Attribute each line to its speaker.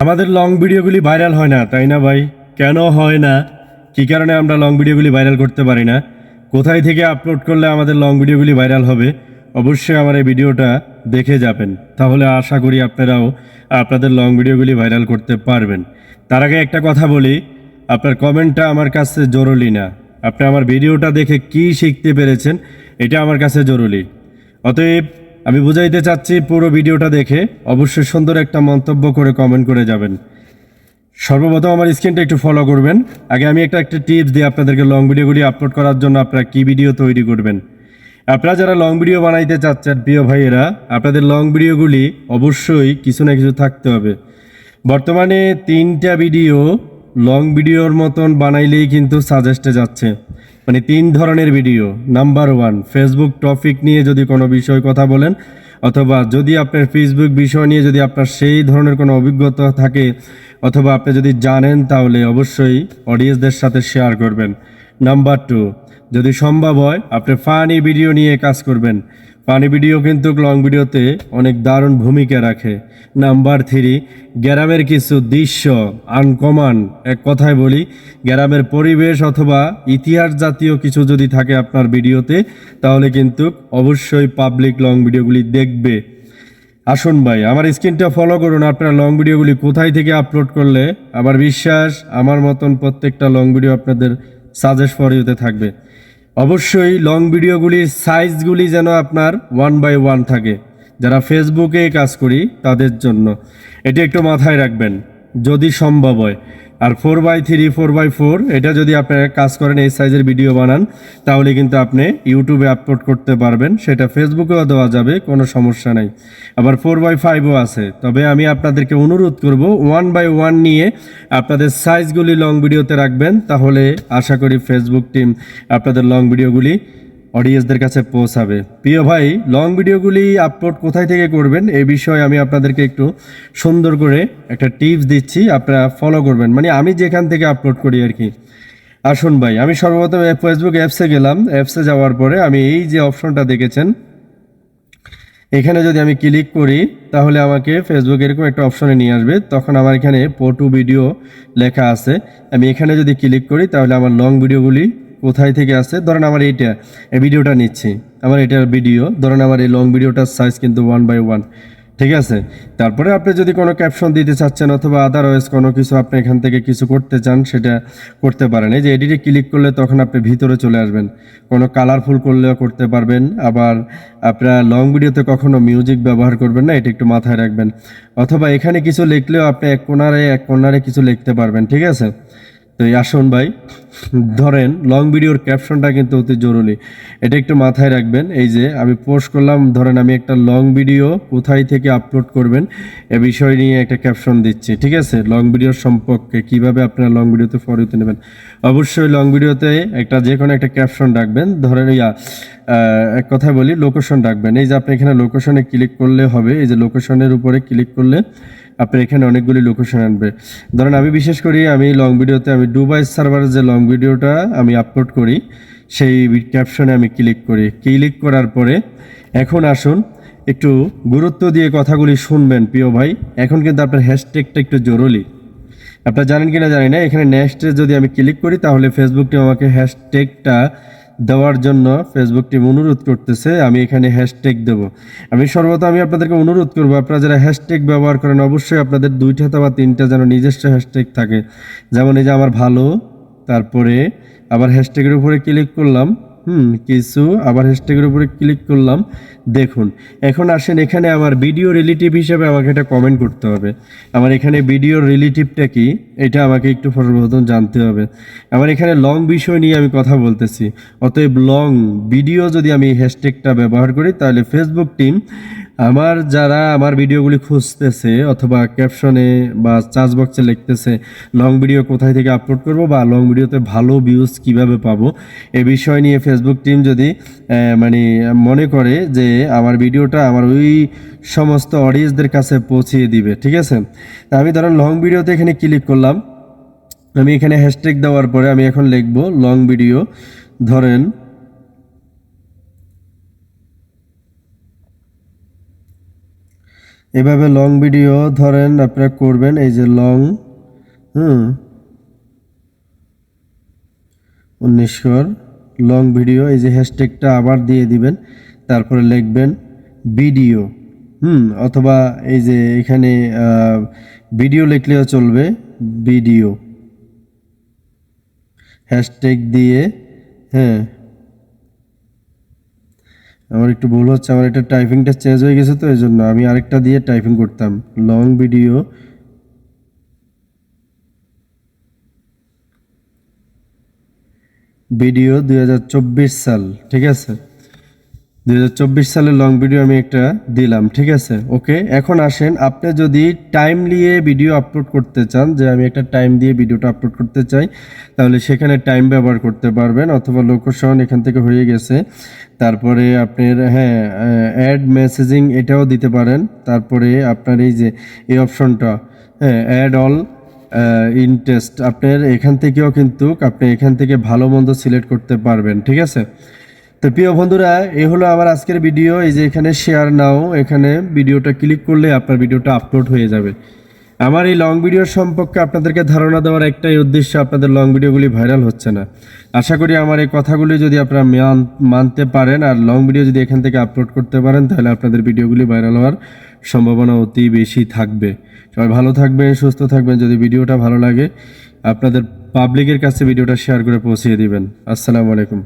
Speaker 1: আমাদের লং ভিডিওগুলি ভাইরাল হয় না, তাই না ভাই? কেন হয় না? কী কারণে আমরা লং ভিডিওগুলি ভাইরাল করতে পারি না? কোথায় থেকে আপলোড করলে আমাদের লং ভিডিওগুলি ভাইরাল হবে? অবশ্যই আমার এই ভিডিওটা দেখে যাবেন। তাহলে আশা করি আপনারাও আপনাদের লং ভিডিওগুলি ভাইরাল করতে পারবেন। তার আগে একটা কথা বলি, আপনার কমেন্টটা আমার কাছে জরুরি না। আপনি আমার ভিডিওটা দেখে কি শিখতে পেরেছেন, এটা আমার কাছে জরুরি। অতএব আমি বুঝাইতে চাচ্ছি পুরো ভিডিওটা দেখে। অবশ্যই সুন্দর একটা মন্তব্য করে কমেন্ট করে যাবেন। সর্বপ্রথম আমার স্ক্রিনটা একটু ফলো করবেন। আগে আমি একটা একটা টিপস দিই আপনাদেরকে লং ভিডিওগুলি আপলোড করার জন্য আপনারা কি ভিডিও তৈরি করবেন। আপনারা যারা লং ভিডিও বানাইতে চাচ্ছেন, প্রিয় ভাইয়েরা, আপনাদের লং ভিডিওগুলি অবশ্যই কিছু না কিছু থাকতে হবে। বর্তমানে তিনটা ভিডিও লং ভিডিওর মতন বানাইলেই কিন্তু সাজেস্টে যাচ্ছে। মানে তিন ধরনের video number one Facebook topic নিয়ে যদি কোনো বিষয় কথা বলেন, অথবা যদি আপনার ফেসবুক বিষয় নিয়ে যদি আপনার সেই ধরনের কোনো অভিজ্ঞতা থাকে, অথবা আপনি যদি জানেন, তাহলে অবশ্যই অডিয়েন্সদের সাথে শেয়ার করবেন। নাম্বার টু যদি সম্ভব হয়, আপনি ফানি ভিডিও নিয়ে কাজ করবেন। ফানি ভিডিও কিন্তু লং ভিডিওতে অনেক দারুণ ভূমিকা রাখে। নাম্বার থ্রি গ্রামের কিছু দৃশ্য আনকমন এক কথায় বলি, গ্রামের পরিবেশ অথবা ইতিহাস জাতীয় কিছু যদি থাকে আপনার ভিডিওতে, তাহলে কিন্তু অবশ্যই পাবলিক লং ভিডিওগুলি দেখবে। আসুন ভাই, আমার স্ক্রিনটা ফলো করুন, আপনার লং ভিডিওগুলি কোথায় থেকে আপলোড করলে আমার বিশ্বাস, আমার মতন প্রত্যেকটা লং ভিডিও আপনাদের সাজেস্ট ফর ইউতে থাকবে। অবশ্যই লং ভিডিওগুলির সাইজগুলি যেন আপনার ওয়ান বাই ওয়ান থাকে। যারা ফেসবুকে কাজ করি, তাদের জন্য। এটি একটু মাথায় রাখবেন, যদি সম্ভব হয়। আর four by three four by four এটা যদি আপনারা কাজ করেন, এই সাইজের ভিডিও বানান, তাহলে কিন্তু আপনি ইউটিউবে আপলোড করতে পারবেন। সেটা ফেসবুকেও দেওয়া যাবে, কোনো সমস্যা নাই। আবার ফোর বাই ফাইভও আছে। তবে আমি আপনাদেরকে অনুরোধ করব ওয়ান বাই ওয়ান নিয়ে আপনাদের সাইজগুলি লং ভিডিওতে রাখবেন, তাহলে আশা করি ফেসবুক টিম আপনাদের লং ভিডিওগুলি অডিয়েন্সদের কাছে পৌঁছাবে। প্রিয় ভাই লং ভিডিওগুলি আপলোড কোথায় থেকে করবেন এই বিষয়ে আমি আপনাদেরকে একটু সুন্দর করে একটা টিপস দিচ্ছি, আপনারা ফলো করবেন। মানে আমি যেখান থেকে আপলোড করি আর কি। আসুন ভাই, আমি সর্বপ্রথম ফেসবুক অ্যাপসে গেলাম। অ্যাপসে যাওয়ার পরে আমি এই যে অপশনটা দেখেছেন, এখানে যদি আমি ক্লিক করি, তাহলে আমাকে ফেসবুক এরকম একটা অপশনে নিয়ে আসবে। তখন আমার এখানে পটু ভিডিও লেখা আছে। আমি এখানে যদি ক্লিক করি, তাহলে আমার লং ভিডিওগুলি কোথায় থেকে আসছে? ধরেন আমার এইটা, এই ভিডিওটা নিচ্ছি। আমার এটার ভিডিও, ধরেন আমার এই লং ভিডিওটার সাইজ কিন্তু ওয়ান বাই ওয়ান ঠিক আছে? তারপরে আপনি যদি কোনো ক্যাপশন দিতে চাচ্ছেন অথবা আদারওয়াইজ কোনো কিছু আপনি এখান থেকে কিছু করতে চান, সেটা করতে পারেন। এই যে এডিটে ক্লিক করলে তখন আপনি ভিতরে চলে আসবেন। কোনো কালারফুল করলেও করতে পারবেন। আবার আপনার লং ভিডিওতে কখনো মিউজিক ব্যবহার করবেন না, এটা একটু মাথায় রাখবেন। অথবা এখানে কিছু লিখলেও আপনি এক কোনারে এক কোনারে কিছু লিখতে পারবেন, ঠিক আছে? আসুন ভাই, ধরেন লং ভিডিওর ক্যাপশনটা কিন্তু অতি জরুরি। এটা একটু মাথায় রাখবেন, এই যে আমি পোস্ট করলাম, ধরেন আমি একটা লং ভিডিও কোথায় থেকে আপলোড করবেন, এ বিষয় নিয়ে একটা ক্যাপশন দিচ্ছি, ঠিক আছে? লং ভিডিওর সম্পর্কে কীভাবে আপনারা লং ভিডিওতে ফরিতে নেবেন? অবশ্যই লং ভিডিওতে একটা যে কোনো একটা ক্যাপশন রাখবেন, ধরেন ইয়া এক কথা বলি লোকেশন রাখবেন। এই যে আপনি এখানে লোকেশনে ক্লিক করলে হবে, এই যে লোকেশনের উপরে ক্লিক করলে আপনার এখানে অনেকগুলি লোকেশন আনবে। ধরেন আমি বিশেষ করি, আমি লং ভিডিওতে আমি দুবাই সার্ভারের যে লং ভিডিওটা আমি আপলোড করি, সেই ক্যাপশনে আমি ক্লিক করি। ক্লিক করার পরে এখন আসুন, একটু গুরুত্ব দিয়ে কথাগুলি শুনবেন প্রিয় ভাই। এখন কিন্তু আপনার হ্যাশট্যাগটা একটু জরুরি। আপনারা জানেন কিনা জানি না, এখানে নেক্সটে যদি আমি ক্লিক করি, তাহলে ফেসবুক টিম আমাকে হ্যাশট্যাগটা দেওয়ার জন্য ফেসবুক টিম অনুরোধ করতেছে, আমি এখানে হ্যাশট্যাগ দেবো। আমি সর্বদা আমি আপনাদেরকে অনুরোধ করব, আপনারা যারা হ্যাশট্যাগ ব্যবহার করেন, অবশ্যই আপনাদের দুইটা বা তিনটা যেন নিজস্ব হ্যাশট্যাগ থাকে। যেমন এই যে আমার ভালো, তারপরে আবার হ্যাশট্যাগের উপরে ক্লিক করলাম হুম, কিছু আবার হ্যাশট্যাগের উপরে ক্লিক করলাম। দেখুন, এখন আসেন এখানে আমার ভিডিও রিলেটিভ হিসাবে আমাকে এটা কমেন্ট করতে হবে। আমার এখানে ভিডিওর রিলেটিভটা কি? এটা আমাকে একটু সর্বপ্রথম জানতে হবে। আমার এখানে লং বিষয় নিয়ে আমি কথা বলতেছি। অতএব লং ভিডিও যদি আমি হ্যাশট্যাগটা ব্যবহার করি, তাহলে ফেসবুক টিম আমার যারা আমার ভিডিওগুলি খুঁজতেছে অথবা ক্যাপশনে বা চার্জ বক্সে লিখতেছে লং ভিডিও কোথায় থেকে আপলোড করব বা লং ভিডিওতে ভালো ভিউজ কীভাবে পাবো, এ বিষয় নিয়ে ফেসবুক টিম যদি মানে মনে করে যে আমার ভিডিওটা আমার ওই সমস্ত অডিয়েন্সদের কাছে পৌঁছিয়ে দিবে, ঠিক আছে? তা আমি ধরেন লং ভিডিওতে এখানে ক্লিক করলাম, আমি এখানে হ্যাশট্যাগ দেওয়ার পরে আমি এখন লিখব লং ভিডিও ধরেন এভাবে লং ভিডিও ধরেন, আপনারা করবেন, এই যে লং হুম উনিশশোর লং ভিডিও এই যে হ্যাশট্যাগটা আবার দিয়ে দিবেন, তারপরে লিখবেন ভিডিও হুম, অথবা এই যে এখানে ভিডিও লিখলেও চলবে ভিডিও হ্যাশট্যাগ দিয়ে হ্যাঁ আমার একটু ভুল হচ্ছে, আমার এটা টাইপিংটা চেঞ্জ হয়ে গেছে তো, এই জন্য আমি আরেকটা দিয়ে টাইপিং করতাম। লং ভিডিও ভিডিও দুই হাজার চব্বিশ সাল, ঠিক আছে? দু হাজার চব্বিশ সালের লং ভিডিও আমি একটা দিলাম, ঠিক আছে? ওকে এখন আসেন, আপনি যদি টাইম নিয়ে ভিডিও আপলোড করতে চান, যে আমি একটা টাইম দিয়ে ভিডিওটা আপলোড করতে চাই, তাহলে সেখানে টাইম ব্যবহার করতে পারবেন অথবা লোকেশন এখান থেকে হয়ে গেছে। তারপরে আপনার হ্যাঁ অ্যাড মেসেজিং এটাও দিতে পারেন। তারপরে আপনার এই যে, এই অপশনটা হ্যাঁ অ্যাড অল ইনটেস্ট আপনার এখান থেকেও কিন্তু আপনি এখান থেকে ভালো মন্দ সিলেক্ট করতে পারবেন, ঠিক আছে? তো প্রিয় বন্ধুরা, এই হলো আমার আজকের ভিডিও। এই যে এখানে শেয়ার নাও, এখানে ভিডিওটা ক্লিক করলে আপনার ভিডিওটা আপলোড হয়ে যাবে। আমার এই লং ভিডিও সম্পর্কে আপনাদেরকে ধারণা দেওয়ার একটাই উদ্দেশ্য, আপনাদের লং ভিডিওগুলি ভাইরাল হচ্ছে না। আশা করি আমার এই কথাগুলি যদি আপনারা মান- মানতে পারেন আর লং ভিডিও যদি এখান থেকে আপলোড করতে পারেন, তাহলে আপনাদের ভিডিওগুলি ভাইরাল হওয়ার সম্ভাবনা অতি বেশি থাকবে। সবাই ভালো থাকবেন, সুস্থ থাকবেন, যদি ভিডিওটা ভালো লাগে, আপনাদের পাবলিকের কাছে ভিডিওটা শেয়ার করে পৌঁছিয়ে দিবেন। আসসালামু আলাইকুম।